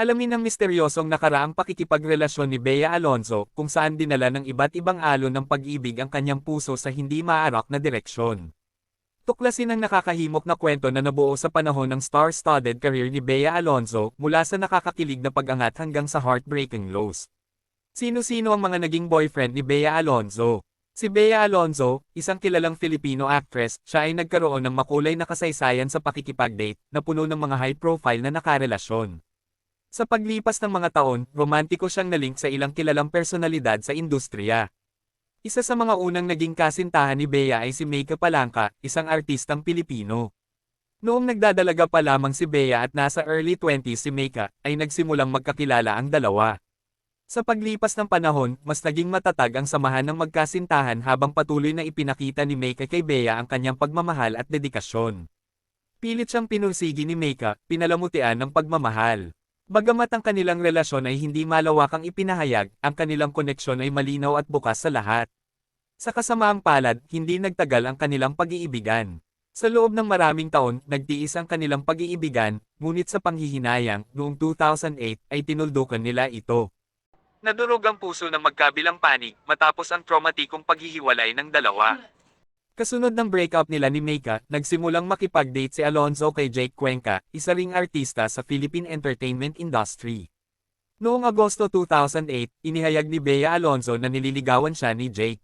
Alamin ang misteryosong nakaraang pakikipagrelasyon ni Bea Alonzo kung saan dinala ng iba't ibang alon ng pag-ibig ang kanyang puso sa hindi maarak na direksyon. Tuklasin ang nakakahimok na kwento na nabuo sa panahon ng star-studded career ni Bea Alonzo mula sa nakakakilig na pag-angat hanggang sa heartbreaking lows. Sino-sino ang mga naging boyfriend ni Bea Alonzo? Si Bea Alonzo, isang kilalang Filipino actress, siya ay nagkaroon ng makulay na kasaysayan sa pakikipag-date na puno ng mga high-profile na nakarelasyon. Sa paglipas ng mga taon, romantiko siyang nalink sa ilang kilalang personalidad sa industriya. Isa sa mga unang naging kasintahan ni Bea ay si Meika Palangka, isang artistang Pilipino. Noong nagdadalaga pa lamang si Bea at nasa early 20s si Meika, ay nagsimulang magkakilala ang dalawa. Sa paglipas ng panahon, mas naging matatag ang samahan ng magkasintahan habang patuloy na ipinakita ni Meika kay Bea ang kanyang pagmamahal at dedikasyon. Pilit siyang pinursigi ni Meika, pinalamutian ng pagmamahal. Bagamat ang kanilang relasyon ay hindi malawakang ipinahayag, ang kanilang koneksyon ay malinaw at bukas sa lahat. Sa kasamaang palad, hindi nagtagal ang kanilang pag-iibigan. Sa loob ng maraming taon, nagtiis ang kanilang pag-iibigan, ngunit sa panghihinayang, noong 2008, ay tinuldukan nila ito. Nadurog ang puso ng magkabilang panig, matapos ang traumatikong paghihiwalay ng dalawa. Kasunod ng breakup nila ni Meika, nagsimulang makipag-date si Alonzo kay Jake Cuenca, isa ring artista sa Philippine entertainment industry. Noong Agosto 2008, inihayag ni Bea Alonzo na nililigawan siya ni Jake.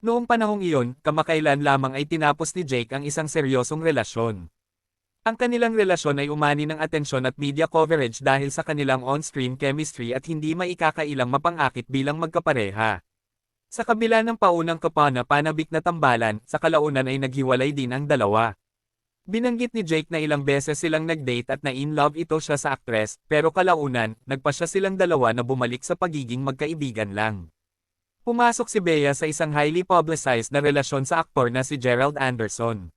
Noong panahong iyon, kamakailan lamang ay tinapos ni Jake ang isang seryosong relasyon. Ang kanilang relasyon ay umani ng atensyon at media coverage dahil sa kanilang on-screen chemistry at hindi maikakailang mapangakit bilang magkapareha. Sa kabila ng paunang kapana-panabik na tambalan, sa kalaunan ay naghiwalay din ang dalawa. Binanggit ni Jake na ilang beses silang nag-date at na-in-love ito siya sa aktres, pero kalaunan, nagpa siya silang dalawa na bumalik sa pagiging magkaibigan lang. Pumasok si Bea sa isang highly publicized na relasyon sa aktor na si Gerald Anderson.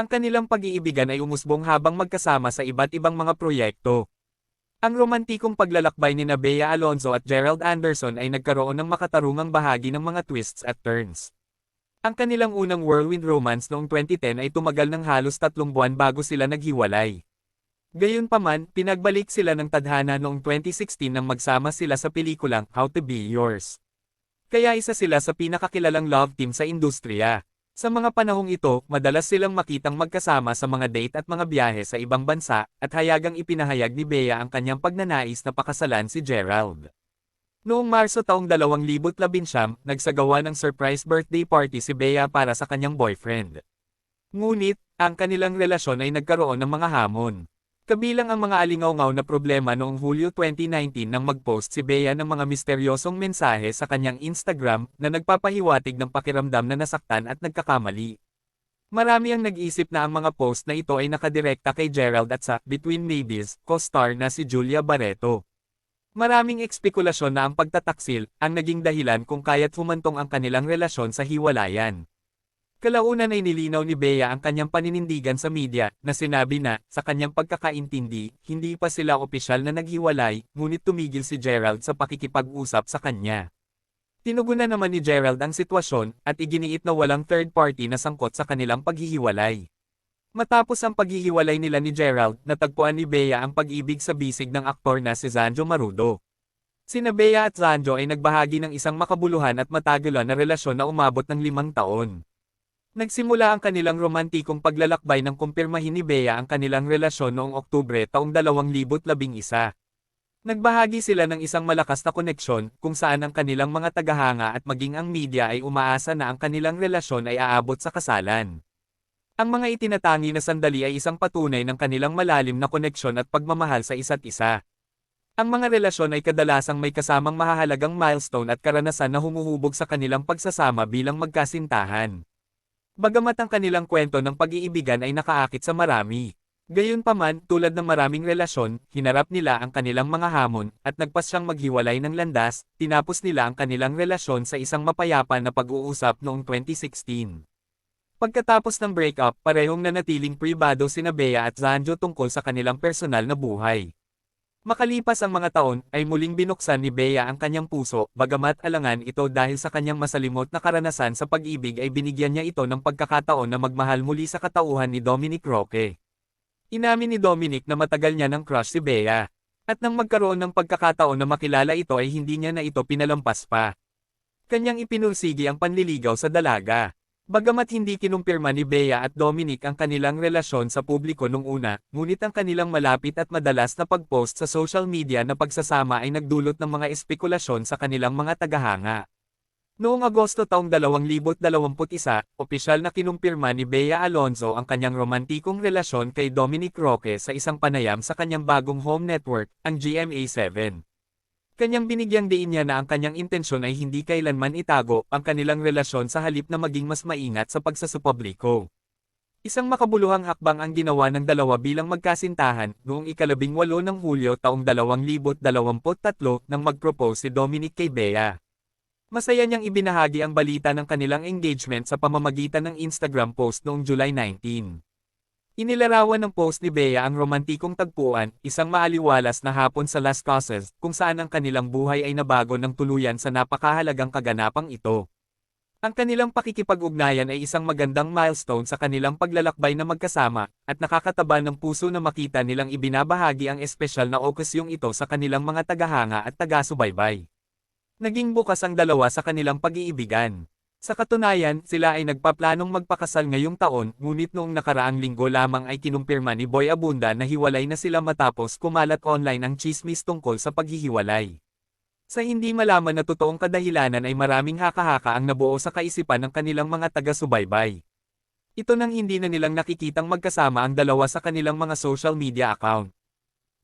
Ang kanilang pag-iibigan ay umusbong habang magkasama sa iba't ibang mga proyekto. Ang romantikong paglalakbay ni Bea Alonzo at Gerald Anderson ay nagkaroon ng makatarungang bahagi ng mga twists at turns. Ang kanilang unang whirlwind romance noong 2010 ay tumagal ng halos tatlong buwan bago sila naghiwalay. Gayunpaman, pinagbalik sila ng tadhana noong 2016 nang magsama sila sa pelikulang How to Be Yours. Kaya isa sila sa pinakakilalang love team sa industriya. Sa mga panahong ito, madalas silang makitang magkasama sa mga date at mga biyahe sa ibang bansa, at hayagang ipinahayag ni Bea ang kanyang pagnanais na pakasalan si Gerald. Noong Marso taong 2019, nagsagawa ng surprise birthday party si Bea para sa kanyang boyfriend. Ngunit, ang kanilang relasyon ay nagkaroon ng mga hamon. Kabilang ang mga alingaw-ngaw na problema noong Hulyo 2019 nang mag-post si Bea ng mga misteryosong mensahe sa kanyang Instagram na nagpapahiwatig ng pakiramdam na nasaktan at nagkakamali. Marami ang nag-isip na ang mga post na ito ay nakadirekta kay Gerald at sa Between Maybes, co-star na si Julia Barreto. Maraming ekspekulasyon na ang pagtataksil ang naging dahilan kung kaya't humantong ang kanilang relasyon sa hiwalayan. Kalaunan ay nilinaw ni Bea ang kanyang paninindigan sa media, na sinabi na, sa kanyang pagkakaintindi, hindi pa sila opisyal na naghiwalay, ngunit tumigil si Gerald sa pakikipag-usap sa kanya. Tinugunan naman ni Gerald ang sitwasyon, at iginiit na walang third party na sangkot sa kanilang paghihiwalay. Matapos ang paghihiwalay nila ni Gerald, natagpuan ni Bea ang pag-ibig sa bisig ng aktor na si Zanjo Marudo. Sina Bea at Zanjo ay nagbahagi ng isang makabuluhan at matagalan na relasyon na umabot ng limang taon. Nagsimula ang kanilang romantikong paglalakbay ng kumpirmahin ni Bea ang kanilang relasyon noong Oktubre taong 2011. Nagbahagi sila ng isang malakas na koneksyon kung saan ang kanilang mga tagahanga at maging ang media ay umaasa na ang kanilang relasyon ay aabot sa kasalan. Ang mga itinatangi na sandali ay isang patunay ng kanilang malalim na koneksyon at pagmamahal sa isa't isa. Ang mga relasyon ay kadalasang may kasamang mahahalagang milestone at karanasan na humuhubog sa kanilang pagsasama bilang magkasintahan. Bagamat ang kanilang kwento ng pag-iibigan ay nakaakit sa marami. Gayunpaman, tulad ng maraming relasyon, hinarap nila ang kanilang mga hamon, at nagpas siyang maghiwalay ng landas, tinapos nila ang kanilang relasyon sa isang mapayapa na pag-uusap noong 2016. Pagkatapos ng breakup, parehong nanatiling pribado sina Bea at Zanjo tungkol sa kanilang personal na buhay. Makalipas ang mga taon, ay muling binuksan ni Bea ang kanyang puso, bagamat alangan ito dahil sa kanyang masalimot na karanasan sa pag-ibig ay binigyan niya ito ng pagkakataon na magmahal muli sa katauhan ni Dominic Roque. Inamin ni Dominic na matagal niya ng crush si Bea. At nang magkaroon ng pagkakataon na makilala ito ay hindi niya na ito pinalampas pa. Kanyang ipinursigi ang panliligaw sa dalaga. Bagamat hindi kinumpirma ni Bea at Dominic ang kanilang relasyon sa publiko nung una, ngunit ang kanilang malapit at madalas na pag-post sa social media na pagsasama ay nagdulot ng mga espekulasyon sa kanilang mga tagahanga. Noong Agosto taong 2021, opisyal na kinumpirma ni Bea Alonzo ang kanyang romantikong relasyon kay Dominic Roque sa isang panayam sa kanyang bagong home network, ang GMA7. Kanyang binigyang diin niya na ang kanyang intensyon ay hindi kailanman itago ang kanilang relasyon sa halip na maging mas maingat sa pagsasupubliko. Isang makabuluhang hakbang ang ginawa ng dalawa bilang magkasintahan noong ikalabing walo ng Hulyo taong 2023 nang mag-propose si Dominic kay Bea. Masaya niyang ibinahagi ang balita ng kanilang engagement sa pamamagitan ng Instagram post noong July 19. Inilarawan ng post ni Bea ang romantikong tagpuan, isang maaliwalas na hapon sa Las Casas, kung saan ang kanilang buhay ay nabago ng tuluyan sa napakahalagang kaganapang ito. Ang kanilang pakikipag-ugnayan ay isang magandang milestone sa kanilang paglalakbay na magkasama, at nakakataba ng puso na makita nilang ibinabahagi ang espesyal na okasyong ito sa kanilang mga tagahanga at taga-subaybay. Naging bukas ang dalawa sa kanilang pag-iibigan. Sa katunayan, sila ay nagpaplanong magpakasal ngayong taon, ngunit noong nakaraang linggo lamang ay kinumpirma ni Boy Abunda na hiwalay na sila matapos kumalat online ang chismis tungkol sa paghihiwalay. Sa hindi malaman na totoong kadahilanan ay maraming haka-haka ang nabuo sa kaisipan ng kanilang mga taga-subaybay. Ito nang hindi na nilang nakikitang magkasama ang dalawa sa kanilang mga social media account.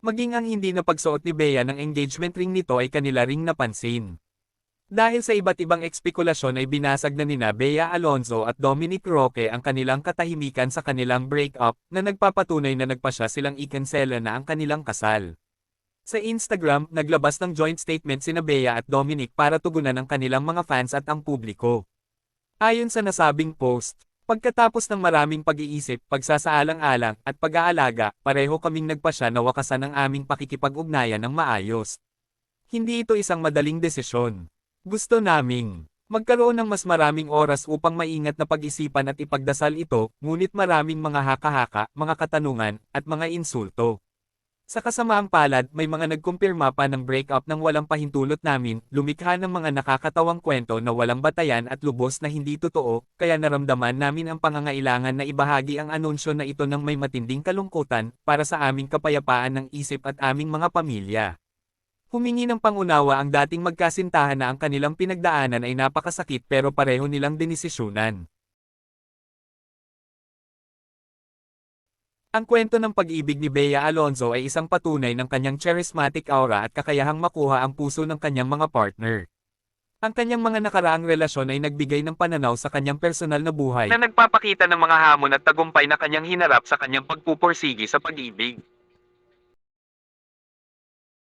Maging ang hindi na pagsuot ni Bea ng engagement ring nito ay kanila ring napansin. Dahil sa iba't ibang ekspekulasyon ay binasag na nina Bea Alonzo at Dominic Roque ang kanilang katahimikan sa kanilang breakup na nagpapatunay na nagpasya silang ikansela na ang kanilang kasal. Sa Instagram, naglabas ng joint statement sina Bea at Dominic para tugunan ang kanilang mga fans at ang publiko. Ayon sa nasabing post, pagkatapos ng maraming pag-iisip, pagsasaalang-alang at pag-aalaga, pareho kaming nagpasya na wakasan ang aming pakikipag-ugnayan ng maayos. Hindi ito isang madaling desisyon. Gusto naming magkaroon ng mas maraming oras upang maingat na pag-isipan at ipagdasal ito, ngunit maraming mga haka-haka, mga katanungan, at mga insulto. Sa kasamaang palad, may mga nagkumpirma pa ng breakup ng walang pahintulot namin, lumikha ng mga nakakatawang kwento na walang batayan at lubos na hindi totoo, kaya naramdaman namin ang pangangailangan na ibahagi ang anunsyo na ito ng may matinding kalungkutan, para sa aming kapayapaan ng isip at aming mga pamilya. Humingi ng pangunawa ang dating magkasintahan na ang kanilang pinagdaanan ay napakasakit pero pareho nilang dinisisyonan. Ang kwento ng pag-ibig ni Bea Alonzo ay isang patunay ng kanyang charismatic aura at kakayahang makuha ang puso ng kanyang mga partner. Ang kanyang mga nakaraang relasyon ay nagbigay ng pananaw sa kanyang personal na buhay na nagpapakita ng mga hamon at tagumpay na kanyang hinarap sa kanyang pagpupursigi sa pag-ibig.